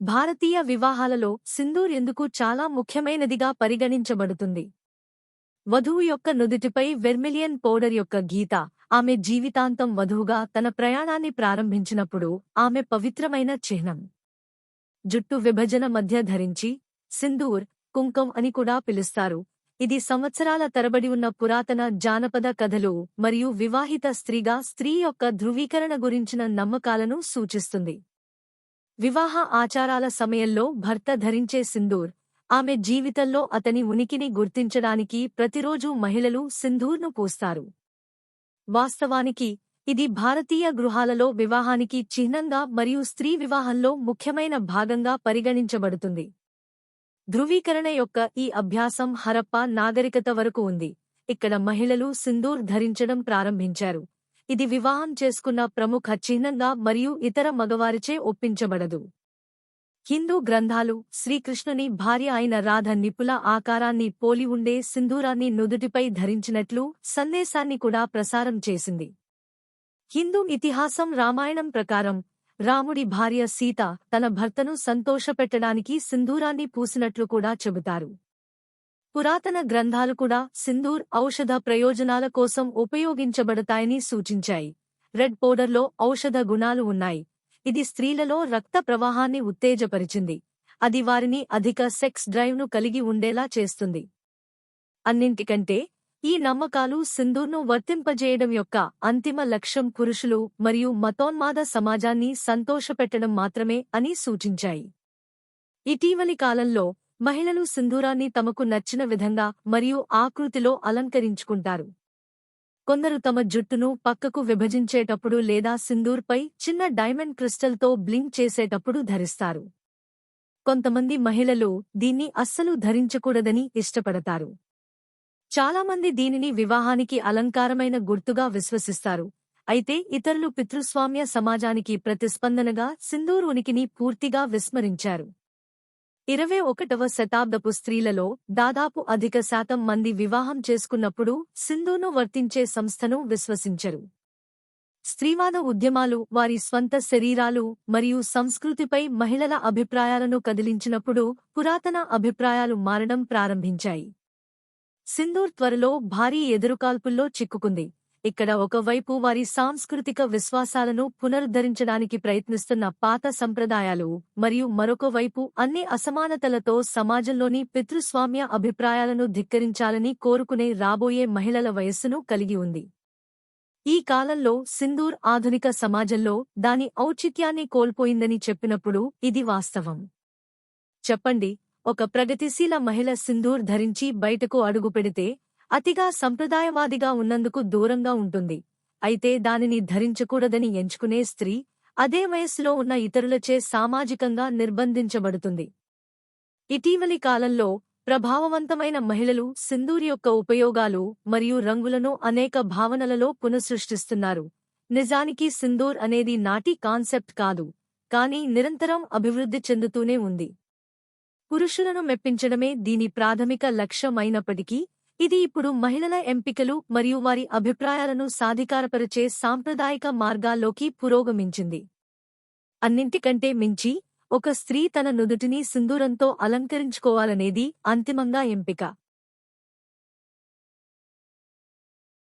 భారతీయ వివాహాలలో సింధూర్ ఎందుకు చాలా ముఖ్యమైనదిగా పరిగణించబడుతుంది? వధువు యొక్క నుదుటిపై వెర్మిలియన్ పౌడర్ యొక్క గీత ఆమె జీవితాంతం వధువుగా తన ప్రయాణాన్ని ప్రారంభించినప్పుడు ఆమె పవిత్రమైన చిహ్నం. జుట్టు విభజన మధ్య ధరించి సింధూర్ కుంకం అని కూడా పిలుస్తారు. ఇది సంవత్సరాల తరబడి ఉన్న పురాతన జానపద కథలు మరియు వివాహిత స్త్రీగా స్త్రీ యొక్క ధృవీకరణ గురించిన నమ్మకాలను సూచిస్తుంది. వివాహ ఆచారాల సమయంలో భర్త ధరించే సింధూర్. ఆమె జీవితంలో అతని ఉనికిని గుర్తించడానికి ప్రతిరోజూ మహిళలు సింధూర్ను పూస్తారు. వాస్తవానికి ఇది భారతీయ గృహాలలో వివాహానికి చిహ్నంగా మరియు స్త్రీ వివాహంలో ముఖ్యమైన భాగంగా పరిగణించబడుతుంది. ధృవీకరణ యొక్క ఈ అభ్యాసం హరప్ప నాగరికత వరకు ఉంది. ఇక్కడ మహిళలు సింధూర్ ధరించడం ప్రారంభించారు. ఇది వివాహం చేసుకున్న ప్రముఖ చిహ్నంగా మరియు ఇతర మగవారిచే ఒప్పించబడదు. హిందూ గ్రంథాలు శ్రీకృష్ణుని భార్య అయిన రాధ నిపుల ఆకారాన్ని పోలి ఉండే సింధూరాన్ని నుదుటిపై ధరించినట్లు సందేశాన్ని కూడా ప్రసారం చేసింది. హిందూ ఇతిహాసం రామాయణం ప్రకారం రాముడి భార్య సీత తన భర్తను సంతోషపెట్టడానికి సింధూరాన్ని పూసినట్లు కూడా చెబుతారు. పురాతన గ్రంథాలు కూడా సింధూర్ ఔషధ ప్రయోజనాల కోసం ఉపయోగించబడతాయని సూచించాయి. రెడ్ పౌడర్లో ఔషధ గుణాలు ఉన్నాయి. ఇది స్త్రీలలో రక్త ప్రవాహాన్ని ఉత్తేజపరిచింది. అది వారిని అధిక సెక్స్ డ్రైవ్ను కలిగి ఉండేలా చేస్తుంది. అన్నింటికంటే ఈ నమ్మకాలు సింధూర్ను వర్తింపజేయడం యొక్క అంతిమ లక్ష్యం పురుషులు మరియు మతోన్మాద సమాజాన్ని సంతోషపెట్టడం మాత్రమే అని సూచించాయి. ఇటీవలి కాలంలో మహిళలు సింధూరాన్ని తమకు నచ్చిన విధంగా మరియు ఆకృతిలో అలంకరించుకుంటారు. కొందరు తమ జుట్టును పక్కకు విభజించేటప్పుడు లేదా సింధూర్పై చిన్న డైమండ్ క్రిస్టల్తో బ్లింక్ చేసేటప్పుడు ధరిస్తారు. కొంతమంది మహిళలు దీన్ని అస్సలు ధరించకూడదని ఇష్టపడతారు. చాలామంది దీనిని వివాహానికి అలంకారమైన గుర్తుగా విశ్వసిస్తారు. అయితే ఇతరులు పితృస్వామ్య సమాజానికి ప్రతిస్పందనగా సింధూర్ ఉనికిని పూర్తిగా విస్మరించారు. ఇరవై ఒకటవ శతాబ్దపు స్త్రీలలో దాదాపు అధిక శాతం మంది వివాహం చేసుకున్నప్పుడు సింధూను వర్తించే సంస్థను విశ్వసించరు. స్త్రీవాద ఉద్యమాలు వారి స్వంత శరీరాలు మరియు సంస్కృతిపై మహిళల అభిప్రాయాలను కదిలించినప్పుడు పురాతన అభిప్రాయాలు మారడం ప్రారంభించాయి. సింధూర్ త్వరలో భారీ ఎదురుకాల్పుల్లో చిక్కుకుంది. ఇక్కడ ఒకవైపు వారి సాంస్కృతిక విశ్వాసాలను పునరుద్ధరించడానికి ప్రయత్నిస్తున్న పాత సంప్రదాయాలు మరియు మరొక వైపు అన్ని అసమానతలతో సమాజంలోని పితృస్వామ్య అభిప్రాయాలను ధిక్కరించాలని కోరుకునే రాబోయే మహిళల వయస్సును కలిగి ఉంది. ఈ కాలంలో సింధూర్ ఆధునిక సమాజంలో దాని ఔచిత్యాన్ని కోల్పోయిందని చెప్పినప్పుడు ఇది వాస్తవం. చెప్పండి ఒక ప్రగతిశీల మహిళ సింధూర్ ధరించి బయటకు అడుగుపెడితే అతిగా సంప్రదాయవాదిగా ఉన్నందుకు దూరంగా ఉంటుంది. అయితే దానిని ధరించకూడదని ఎంచుకునే స్త్రీ అదే వయస్సులో ఉన్న ఇతరులచే సామాజికంగా నిర్బంధించబడుతుంది. ఇటీవలి కాలంలో ప్రభావవంతమైన మహిళలు సింధూర్ యొక్క ఉపయోగాలు మరియు రంగులను అనేక భావనలలో పునఃసృష్టిస్తున్నారు. నిజానికి సింధూర్ అనేది నాటి కాన్సెప్ట్ కాదు కానీ నిరంతరం అభివృద్ధి చెందుతూనే ఉంది. పురుషులను మెప్పించడమే దీని ప్రాథమిక లక్ష్యమైనప్పటికీ ఇది ఇప్పుడు మహిళల ఎంపికలు మరియు వారి అభిప్రాయాలను సాధికారపరిచే సాంప్రదాయిక మార్గాల్లోకి పురోగమించింది. అన్నింటికంటే మించి ఒక స్త్రీ తన నుదుటిని సింధూరంతో అలంకరించుకోవాలనేది అంతిమంగా ఎంపిక.